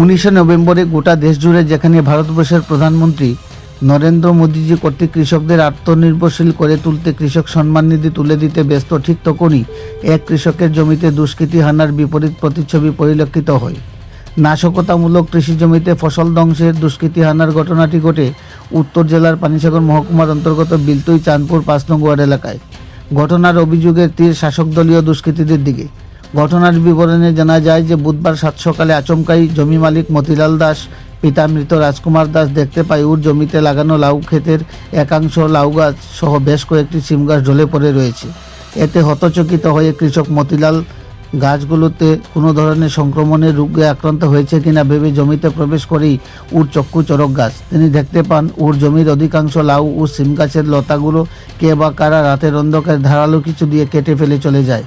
উনিশে নভেম্বরে গোটা দেশ জুড়ে যেখানে ভারতবর্ষের প্রধানমন্ত্রী নরেন্দ্র মোদীজি কর্তৃক কৃষকদের আত্মনির্ভরশীল করে তুলতে কৃষক সম্মান নিধি তুলে দিতে ব্যস্ত, ঠিক তখনই এক কৃষকের জমিতে দুষ্কৃতী হানার বিপরীত প্রতিচ্ছবি পরিলক্ষিত হয়। নাশকতামূলক কৃষি জমিতে ফসল ধ্বংসের দুষ্কৃতী হানার ঘটনাটি ঘটে উত্তর জেলার পানিসাগর মহকুমার অন্তর্গত বিলতুই চাঁদপুর পাঁচ নং ওয়ার্ড এলাকায়। ঘটনার অভিযোগের তীর শাসক দলীয় দুষ্কৃতীদের দিকে। ঘটনার বিবরণে জানা যায় যে বুধবার সাত সকালে আচমকাই জমি মালিক মতিলাল দাস, পিতা মৃত রাজকুমার দাস দেখতে পায় উর জমিতে লাগানো লাউ ক্ষেতের একাংশ লাউ গাছ সহ বেশ কয়েকটি সিম গাছ ঢলে পড়ে রয়েছে। এতে হতচকিত হয়ে কৃষক মতিলাল গাছগুলোতে কোনো ধরনের সংক্রমণের রোগে আক্রান্ত হয়েছে কিনা ভেবে জমিতে প্রবেশ করেই উর চক্ষু চরক গাছ। তিনি দেখতে পান, উর জমির অধিকাংশ লাউ ও সিম গাছের লতাগুলো কে বা কারা রাতের অন্ধকারে ধারালো কিছু দিয়ে কেটে ফেলে চলে যায়।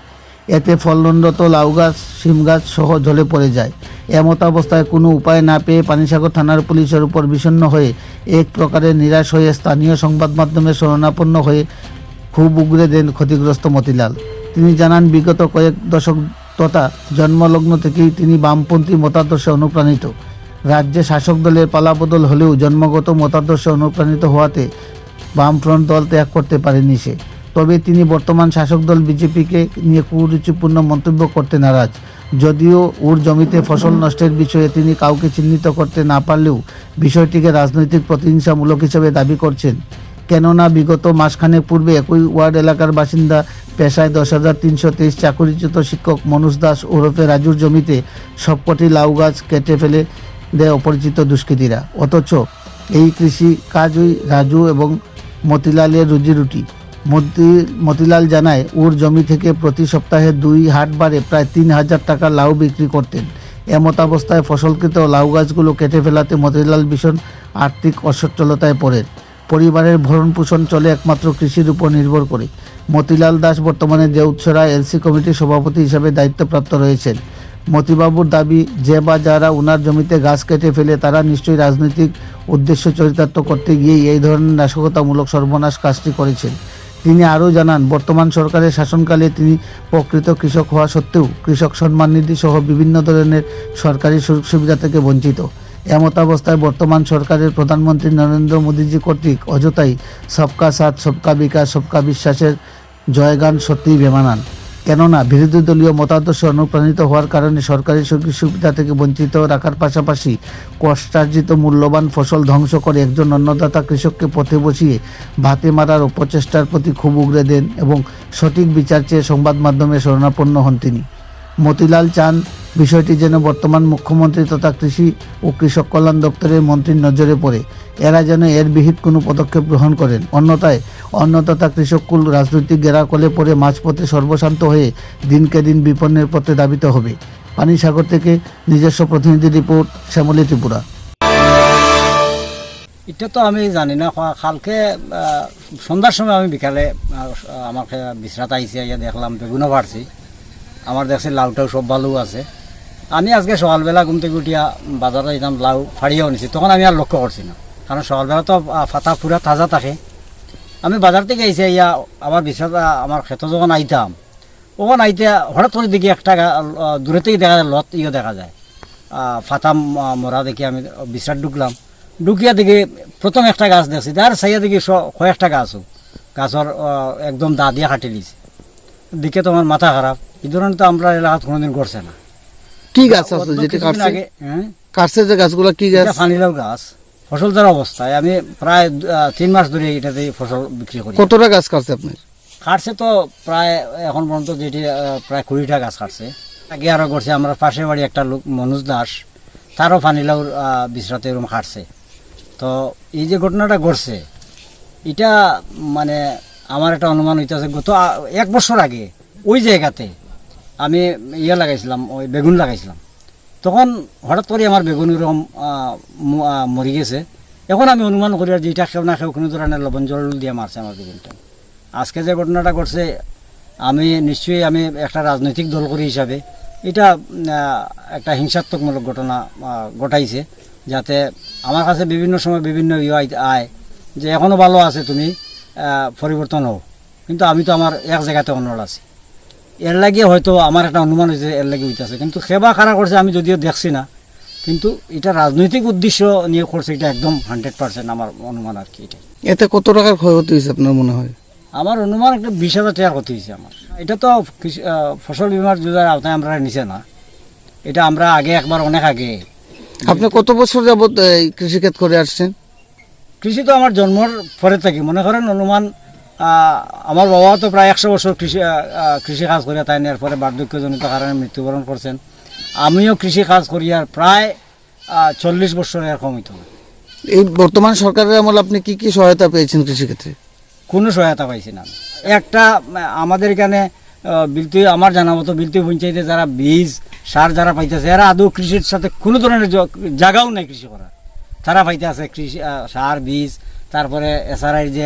এতে ফলনরত লাউ গাছ, শিম গাছ সহ ঝলে পড়ে যায়। এমত অবস্থায় কোনো উপায় না পেয়ে পানিসাগর থানার পুলিশের উপর বিষণ্ণ হয়ে এক প্রকারে নিরাশ হয়ে স্থানীয় সংবাদ মাধ্যমে শরণাপন্ন হয়ে খুব উগরে দেন ক্ষতিগ্রস্ত মতিলাল। তিনি জানান, বিগত কয়েক দশক তথা জন্মলগ্ন থেকেই তিনি বামপন্থী মতাদর্শে অনুপ্রাণিত। রাজ্যে শাসক দলের পালাবদল হলেও জন্মগত মতাদর্শে অনুপ্রাণিত হওয়াতে বামফ্রন্ট দল ত্যাগ করতে পারেনি সে। তবে তিনি বর্তমান শাসক দল বিজেপিকে নিয়ে কুরুচিপূর্ণ মন্তব্য করতে নারাজ। যদিও ওর জমিতে ফসল নষ্টের বিষয়ে তিনি কাউকে চিহ্নিত করতে না পারলেও বিষয়টিকে রাজনৈতিক প্রতিহিংসামূলক হিসেবে দাবি করছেন। কেননা বিগত মাসখানেক পূর্বে একই ওয়ার্ড এলাকার বাসিন্দা পেশায় দশ হাজার তিনশো তেইশ চাকরিচ্যুত শিক্ষক মনোজ দাস ওরফে রাজুর জমিতে সবকটি লাউ গাছ কেটে ফেলে দেয় অপরিচিত দুষ্কৃতীরা। অথচ এই কৃষি কাজই রাজু এবং মতিলালের রুজি রুটি। মতি, মতিলাল জানায়, ওর জমি থেকে প্রতি সপ্তাহে দুই হাটবারে প্রায় তিন হাজার টাকা লাউ বিক্রি করতেন। এমত অবস্থায় ফসলকৃত লাউ গাছগুলো কেটে ফেলাতে মতিলাল ভীষণ আর্থিক অসচ্ছলতায় পড়েন। পরিবারের ভরণ পোষণ চলে একমাত্র কৃষির উপর নির্ভর করে। মতিলাল দাস বর্তমানে দেউৎসরা এলসি কমিটির সভাপতি হিসাবে দায়িত্বপ্রাপ্ত রয়েছেন। মতিবাবুর দাবি, যে বা যারা উনার জমিতে গাছ কেটে ফেলে তারা নিশ্চয়ই রাজনৈতিক উদ্দেশ্য চরিতার্থ করতে গিয়েই এই ধরনের নাশকতামূলক সর্বনাশ কাজটি করেছেন। তিনি আরও জানান, বর্তমান সরকারের শাসনকালে তিনি প্রকৃত কৃষক হওয়া সত্ত্বেও কৃষক সম্মান নিধি সহ বিভিন্ন ধরনের সরকারি সুযোগ সুবিধা থেকে বঞ্চিত। এমতাবস্থায় বর্তমান সরকারের প্রধানমন্ত্রী নরেন্দ্র মোদীজি কর্তৃক অযথাই সবকা সাথ, সবকা বিকাশ, সবকা বিশ্বাসের জয়গান সত্যিই বেমানান। কেননা বিরোধী দলীয় মতাদর্শে অনুপ্রাণিত হওয়ার কারণে সরকারি সুযোগ সুবিধা থেকে বঞ্চিত রাখার পাশাপাশি কষ্টার্জিত মূল্যবান ফসল ধ্বংস করে একজন অন্নদাতা কৃষককে পথে বসিয়ে ভাতে মারার উপচেষ্টার প্রতি খুব উগড়ে দেন এবং সঠিক বিচার চেয়ে সংবাদ মাধ্যমে শরণাপন্ন হন তিনি। মতিলাল চান বিষয়টি যেন বর্তমান মুখ্যমন্ত্রী তথা কৃষি ও কৃষক কল্যাণ দপ্তরের মন্ত্রীর নজরে পড়ে। এরা যেন এর বিহিত কোনো পদক্ষেপ গ্রহণ করেন। অন্যথায় অন্য তথা কৃষককুল রাজনৈতিক গেরাকলে পড়ে মাঝপথে সর্বশান্ত হয়ে দিনকে দিন বিপন্নের পথে দাবিত হবে। পানিসাগর থেকে নিজস্ব প্রতিনিধি রিপোর্ট, শ্যামলী ত্রিপুরা। এটা তো আমি জানি না কালকে সন্ধ্যার সময় আমি বিকালে আমাকে বিশ্রাত আইসি দেখলাম বেগুনও পারছি আমার দেখছি লাউটাও সব ভালো আছে। আমি আজকে সকালবেলা ঘুম থেকে উঠিয়া বাজারে যেতাম লাউ ফাড়িয়েও নিছি তখন আমি আর লক্ষ্য করছি না। কারণ সকালবেলা তো ফাতা পুরা তাজা থাকে। আমি বাজার থেকে আইসি আইয়া আমার আহ, আমার ক্ষেত যখন আইতাম ওখান আইতে হঠাৎ করে দেখি একটা দূরে থেকে দেখা যায় লত ইয়ে দেখা যায়। ফাতা মরা দেখি আমি বিশ্রাট ঢুকলাম। ঢুকিয়া দেখি প্রথম একটা গাছ দেখছি তার সাইয়া দেখি কয়েকটা গাছও। গাছর একদম দা দিয়ে কাটি দিছে। দেখে তো আমার মাথা খারাপ। এই ধরনের তো আমরা এলাকাত কোনোদিন করছে না। কি গাছ আছে যেটা কাটছে? আগে, হ্যাঁ? কাটছে যে গাছগুলো কি গাছ? এটা ফানিলাও গাছ। ফসল দেওয়ার অবস্থায়। আমি প্রায় তিন মাস ধরে এটাতে ফসল বিক্রি করি। কতটা গাছ কাটছে আপনার? কাটছে তো প্রায় এখন পর্যন্ত যেটি প্রায় কুড়িটা গাছ কাটছে। আগে আরও করছে। আমরা পাশের বাড়ি একটা লোক মনোজ দাস তারও ফানিলাউর বিশ্রাতে এরকম কাটছে। তো এই যে ঘটনাটা ঘটছে এটা মানে আমার একটা অনুমান হইতেছে গত এক বছর আগে ওই জায়গাতে আমি ইয়ে লাগাইছিলাম ওই বেগুন লাগাইছিলাম। তখন হঠাৎ করে আমার বেগুন এরকম আহ, মরি গেছে। এখন আমি অনুমান করি আর যেটা খেও না খেও কোনো ধরনের লবণ জল দিয়ে মারছে আমার বেগুনটা। আজকে যে ঘটনাটা ঘটছে আমি নিশ্চয়ই আমি একটা রাজনৈতিক দল করি হিসাবে এটা একটা হিংসাত্মকমূলক ঘটনা ঘটাইছে। যাতে আমার কাছে বিভিন্ন সময় বিভিন্ন ইয়ে আয় যে এখনও ভালো আছে তুমি পরিবর্তন হও। কিন্তু আমি তো আমার এক জায়গাতে অন্যর আছি। এর লাগিয়ে হয়তো আমার একটা অনুমান হয়েছে এর লাগে হইতেছে কিন্তু সেবা খারাপ করছে আমি যদিও দেখছি না কিন্তু এটা রাজনৈতিক উদ্দেশ্য নিয়ে করছে এটা একদম হান্ড্রেড পার্সেন্ট আমার অনুমান আর কি এটা। এতে কত টাকার ক্ষয়ক্ষতি হয়েছে আপনার মনে হয়? আমার অনুমান একটা বিশ হাজার টাকার ক্ষতি হয়েছে আমার। এটা তো ফসল বিমার যোজনার আওতায় আমরা নিছে না। এটা আমরা আগে একবার অনেক আগে। আপনি কত বছর যাবত কৃষিকাজ করে আসছেন? কৃষি তো আমার জন্মর পরে থাকি। মনে করেন অনুমান আমার বাবা তো প্রায় একশো বছর কৃষি কৃষি কাজ করে তাই নেওয়ার পরে বার্ধক্যজনিত কারণে মৃত্যুবরণ করছেন। আমিও কৃষি কাজ করি আর প্রায় চল্লিশ বছর এরকম হইতো এই বর্তমান সরকারের আমল আপনি কি কি সহায়তা পেয়েছেন কৃষিক্ষেত্রে? কোনো সহায়তা পাইছি না একটা আমাদের এখানে বিলতি আমার জানা মতো বিলতি পঞ্চায়েতে যারা বীজ সার যারা পাইতেছে এরা আদৌ কৃষির সাথে কোনো ধরনের জায়গাও নেই কৃষি করার। তারা পাইতে আছে কৃষি সার বীজ তারপরে এসআরআই যে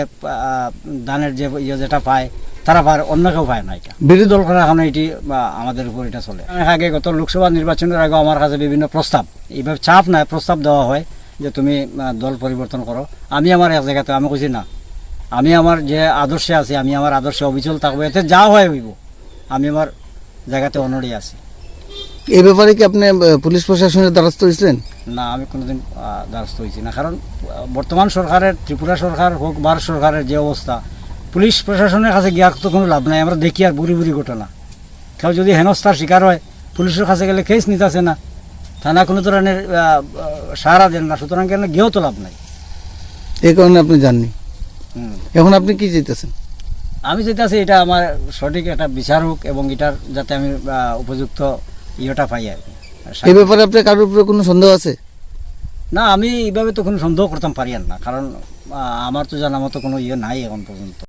দানের যে ইয়ে যেটা পায়, তারা পায়, অন্য কেউ পায় না এটা। বিরোধী দল করা এখন এটি আমাদের উপর এটা চলে। আগে গত লোকসভা নির্বাচনের আগে আমার কাছে বিভিন্ন প্রস্তাব, এইভাবে চাপ নাই, প্রস্তাব দেওয়া হয় যে তুমি দল পরিবর্তন করো। আমি আমার এক জায়গাতে, আমি কইছি না। আমি আমার যে আদর্শে আছি, আমি আমার আদর্শে অবিচল থাকব, এতে যা হয় হইব। আমি আমার জায়গাতে অনড়ি আছি। এই ব্যাপারে কি আপনি পুলিশ প্রশাসনের দ্বারস্থ হয়েছিলেন? না আমি কোনোদিন দ্বারস্থ হয়েছি না। কারণ বর্তমান সরকারের ত্রিপুরা সরকার হোক ভারত সরকারের যে অবস্থা পুলিশ প্রশাসনের কাছে গিয়া তো কোনো লাভ নাই। আমরা দেখি আর বুড়ি বুড়ি ঘটনা। কেউ যদি হেনস্থার শিকার হয় পুলিশের কাছে গেলে কেস নিতেছে না। থানা কোনো ধরনের সাহারা দেন না। সুতরাং কেন গিয়েও তো লাভ নাই। এই কারণে আপনি জাননি এখন আপনি কি চাইতেছেন? আমি চাইতেছি এটা আমার সঠিক একটা বিচার হোক এবং এটার যাতে আমি উপযুক্ত ইয়েটা পাই আর কি। এই ব্যাপারে আপনার কারোর উপরে কোনো সন্দেহ আছে? না আমি এইভাবে তো কোনো সন্দেহ করতাম পারি না। কারণ আমার তো জানা মতো কোনো ইয়ে নাই এখন পর্যন্ত।